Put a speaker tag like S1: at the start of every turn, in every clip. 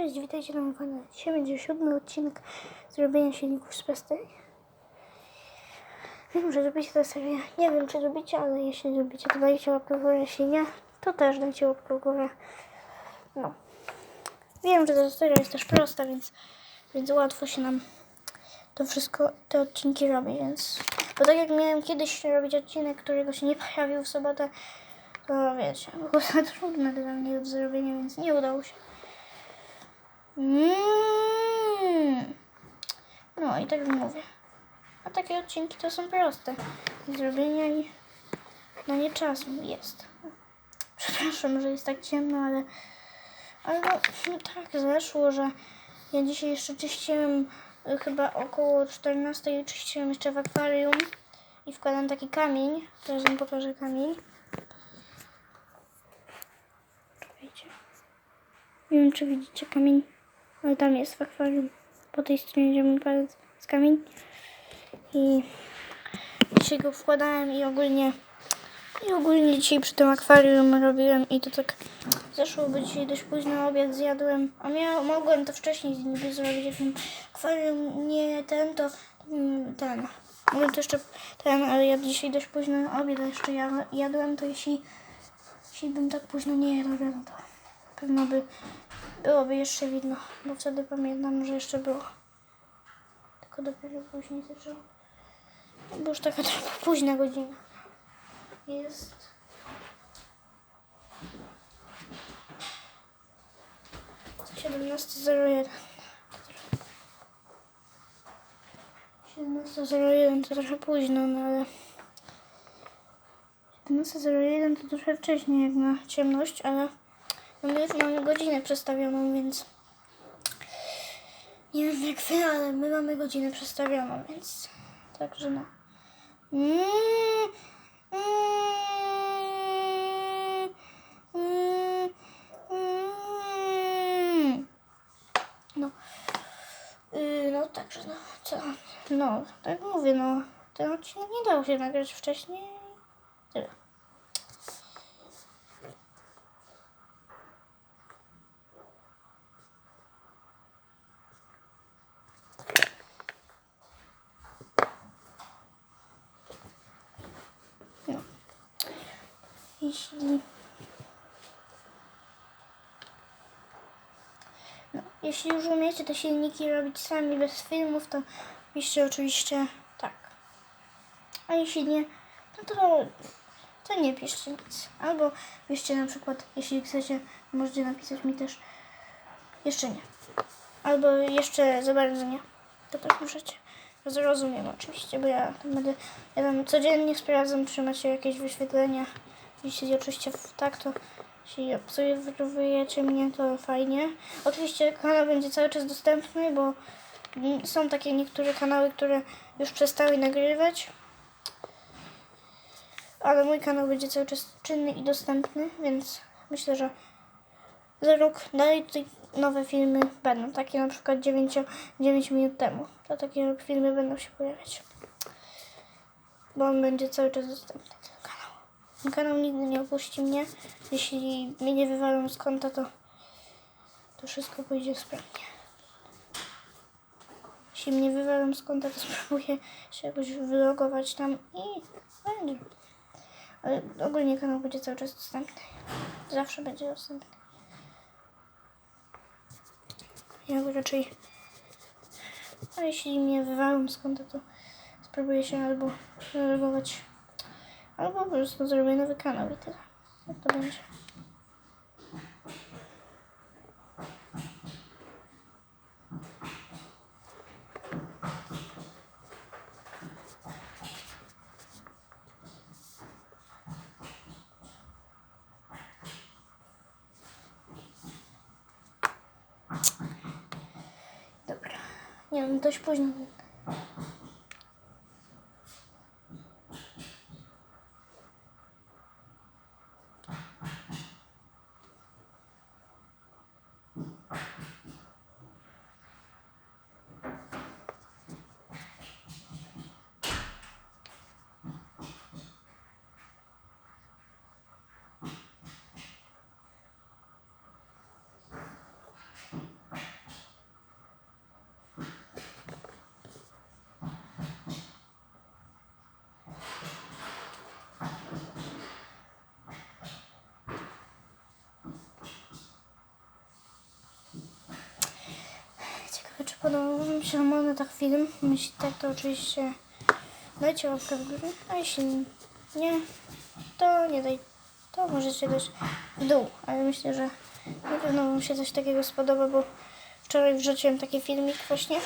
S1: Cześć, witajcie na moim. Dzisiaj będzie siódmy odcinek zrobienia silników z pasteli. Wiem, że lubicie tę serię. Nie wiem, czy lubicie, ale jeśli lubicie, to dajcie łapkę w górę. Jeśli nie, to też dajcie łapkę w górę. No. Wiem, że ta seria jest też prosta, więc, więc łatwo się nam to wszystko, te odcinki robi, więc... Bo tak jak miałem kiedyś robić odcinek, którego się nie pojawił w sobotę, to wiecie, było to trudne dla mnie do zrobienia, więc nie udało się. Mm. No i tak mówię. A takie odcinki to są proste. Zrobienia i no nie czasu jest. Przepraszam, że jest tak ciemno, ale ale no, tak zeszło, że ja dzisiaj jeszcze czyściłem y, chyba około 14 czyściłem jeszcze w akwarium i wkładam taki kamień. Teraz wam pokażę kamień. Czekajcie. Nie wiem, czy widzicie kamień, ale tam jest w akwarium. Po tej stronie, palec z kamień. I dzisiaj go wkładałem i ogólnie i ogólnie dzisiaj przy tym akwarium robiłem i to tak zeszło, bo dzisiaj dość późno obiad zjadłem. A miał, mogłem to wcześniej niby zrobić, jak akwarium nie ten, to mm, ten. Mogłem to jeszcze ten, ale ja dzisiaj dość późno obiad jeszcze ja- jadłem, to jeśli, jeśli bym tak późno nie jadł to pewno by byłoby jeszcze widno, bo wtedy pamiętam, że jeszcze było. Tylko dopiero później zaczęło. Bo już taka trochę późna godzina. Jest. Siedemnasta zero jeden. Siedemnasta zero jeden to trochę późno, no ale... Siedemnasta zero jeden to trochę wcześniej jak na ciemność, ale... No my już mamy godzinę przestawioną, więc... Nie wiem jak wy, ale my mamy godzinę przestawioną, więc... Także no. Mm. No. Yy, no także no. Co? No, tak mówię, no. Ten odcinek nie dał się nagrać wcześniej. Tyle. No. Jeśli... No, jeśli już umiecie te silniki robić sami bez filmów, to piszcie oczywiście tak. A jeśli nie, no to, to nie piszcie nic. Albo piszcie na przykład, jeśli chcecie, możecie napisać mi też jeszcze nie. Albo jeszcze za bardzo nie. To też możecie. Zrozumiem oczywiście, bo ja będę, ja tam codziennie sprawdzam, czy macie jakieś wyświetlenia. Jeśli oczywiście tak, to jeśli obserwujecie mnie, to fajnie. Oczywiście kanał będzie cały czas dostępny, bo są takie niektóre kanały, które już przestały nagrywać. Ale mój kanał będzie cały czas czynny i dostępny, więc myślę, że za rok dalej nowe filmy będą. Takie na przykład 9, 9 minut temu. To takie filmy będą się pojawiać. Bo on będzie cały czas dostępny, kanał. Nigdy nie opuści mnie. Jeśli mnie nie wywalą z konta, to, to wszystko pójdzie sprawnie. Jeśli mnie wywalą z konta, to spróbuję się jakoś wylogować tam i będzie. Ale ogólnie kanał będzie cały czas dostępny. Zawsze będzie dostępny. Ja raczej. A jeśli mnie wywalą z konta, to spróbuję się albo reagować, albo po prostu zrobię nowy kanał i tyle. Jak to będzie. Dobra. Nie wiem, dość późno. Podobał Wam się o monetach film, jeśli tak, to oczywiście dajcie łapkę w górę, a jeśli nie, to nie daj, to możecie dać w dół, ale myślę, że na pewno Wam się coś takiego spodoba, bo wczoraj wrzuciłem taki filmik właśnie.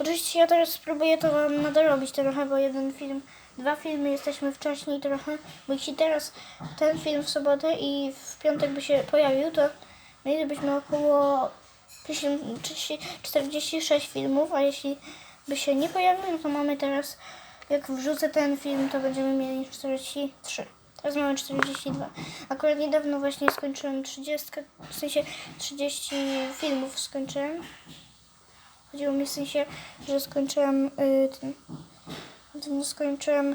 S1: Oczywiście ja teraz spróbuję to Wam nadrobić trochę, bo jeden film, dwa filmy jesteśmy wcześniej trochę, bo jeśli teraz ten film w sobotę i w piątek by się pojawił, to mielibyśmy około 50 30 46 filmów, a jeśli by się nie pojawił, no to mamy teraz, jak wrzucę ten film, to będziemy mieli 43. Teraz mamy 42. Akurat niedawno właśnie skończyłem 30, w sensie 30 filmów skończyłem. Chodziło mi w sensie, że skończyłem y, ten, ten skończyłem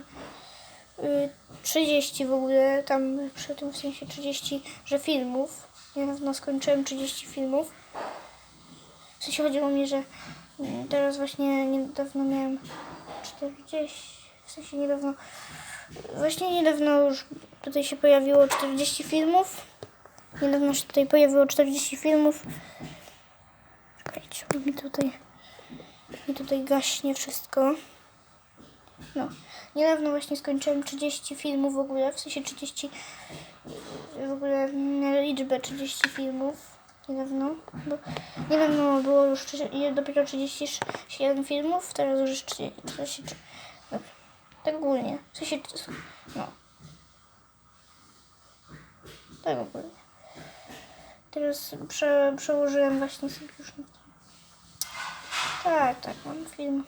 S1: y, 30 w ogóle, tam przy tym w sensie 30, że filmów. Niedawno skończyłem 30 filmów. W sensie chodziło mi, że teraz właśnie niedawno miałem 40, w sensie niedawno, właśnie niedawno już tutaj się pojawiło 40 filmów. Niedawno się tutaj pojawiło 40 filmów. Czekajcie, bo mi tutaj, mi tutaj gaśnie wszystko. No, niedawno właśnie skończyłem 30 filmów w ogóle, w sensie 30, w ogóle liczbę 30 filmów. Niedawno, bo niedawno było już 30 dopiero 37 filmów, teraz już jest 30, 43. Dobra, tak ogólnie, w sensie, no. Tak ogólnie. Teraz prze, przełożyłem właśnie sobie już na. Tak, tak, mam film.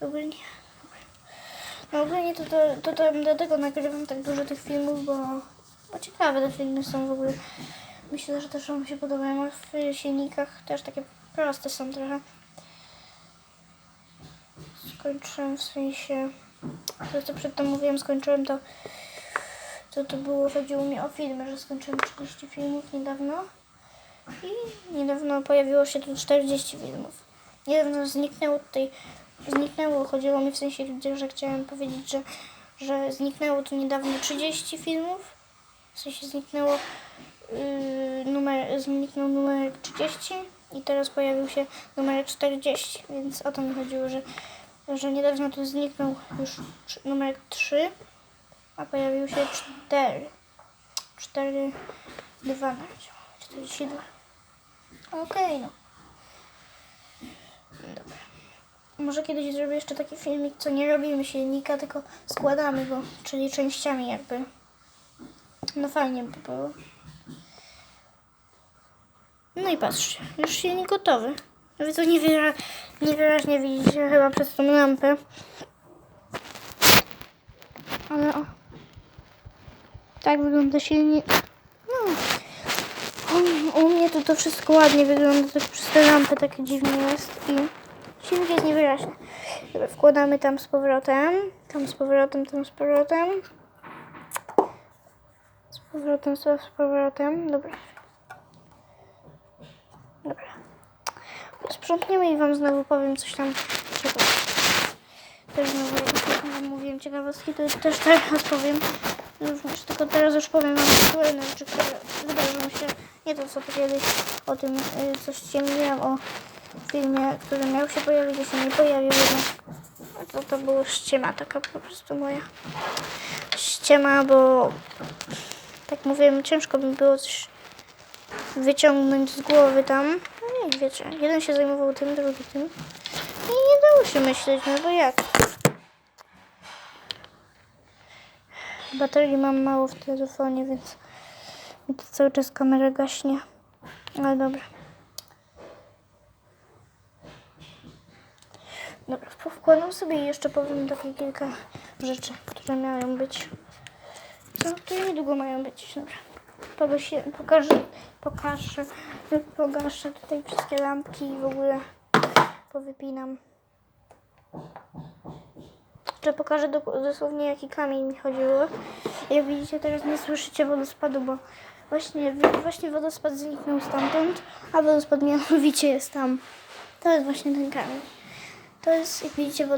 S1: Ogólnie. No ogólnie to, to, to, to dlatego nagrywam tak dużo tych filmów, bo, bo ciekawe te filmy są w ogóle. Myślę, że też Wam się podobają, w silnikach też takie proste są trochę. Skończyłem w sensie, to co przedtem mówiłem, skończyłem to, to to było, chodziło mi o filmy, że skończyłem 30 filmów niedawno i niedawno pojawiło się tu 40 filmów. Niedawno zniknęło tutaj, zniknęło, chodziło mi w sensie, że chciałem powiedzieć, że, że zniknęło tu niedawno 30 filmów, sensie zniknęło yy, numer, zniknął numer 30 i teraz pojawił się numer 40, więc o to mi chodziło, że, że niedawno tu zniknął już numer 3, a pojawił się 4. 4, 2 na razie. 42. Okej, no. Dobra. Może kiedyś zrobię jeszcze taki filmik, co nie robimy silnika, tylko składamy go, czyli częściami jakby. No fajnie by było. No i patrzcie, już silnik gotowy. Wy to niewyra- niewyraźnie widzicie chyba przez tą lampę. Ale o. Tak wygląda silnik. No. U, u mnie to to wszystko ładnie wygląda, tak przez tę lampę takie dziwnie jest i silnik jest niewyraźny. Wkładamy tam z powrotem, tam z powrotem, tam z powrotem. Z powrotem, z powrotem, dobra. Dobra. Sprzątniemy i wam znowu powiem coś tam ciekawego. Też znowu, jak mówiłem ciekawostki, to też teraz powiem. Również, tylko teraz już powiem wam kolejne rzeczy, które wydarzą się. Nie to co kiedyś o tym y, coś ściemniłem o filmie, który miał się pojawić, a się nie pojawił. No to, to było ściema taka po prostu moja. Ściema, bo tak mówiłem, ciężko mi było coś wyciągnąć z głowy tam. No i wiecie, jeden się zajmował tym, drugi tym. I nie dało się myśleć, no bo jak? Baterii mam mało w telefonie, więc mi to cały czas kamera gaśnie. Ale dobra. Dobra, powkładam sobie i jeszcze powiem takie kilka rzeczy, które mają być. Co? Które niedługo mają być. Dobra. Pogaszę, pokażę, pokażę, pogaszę tutaj wszystkie lampki i w ogóle powypinam. Jeszcze pokażę do, dosłownie jaki kamień mi chodziło. Jak widzicie teraz nie słyszycie wodospadu, bo właśnie, właśnie wodospad zniknął stamtąd, a wodospad mianowicie jest tam. To jest właśnie ten kamień. To jest, jak widzicie,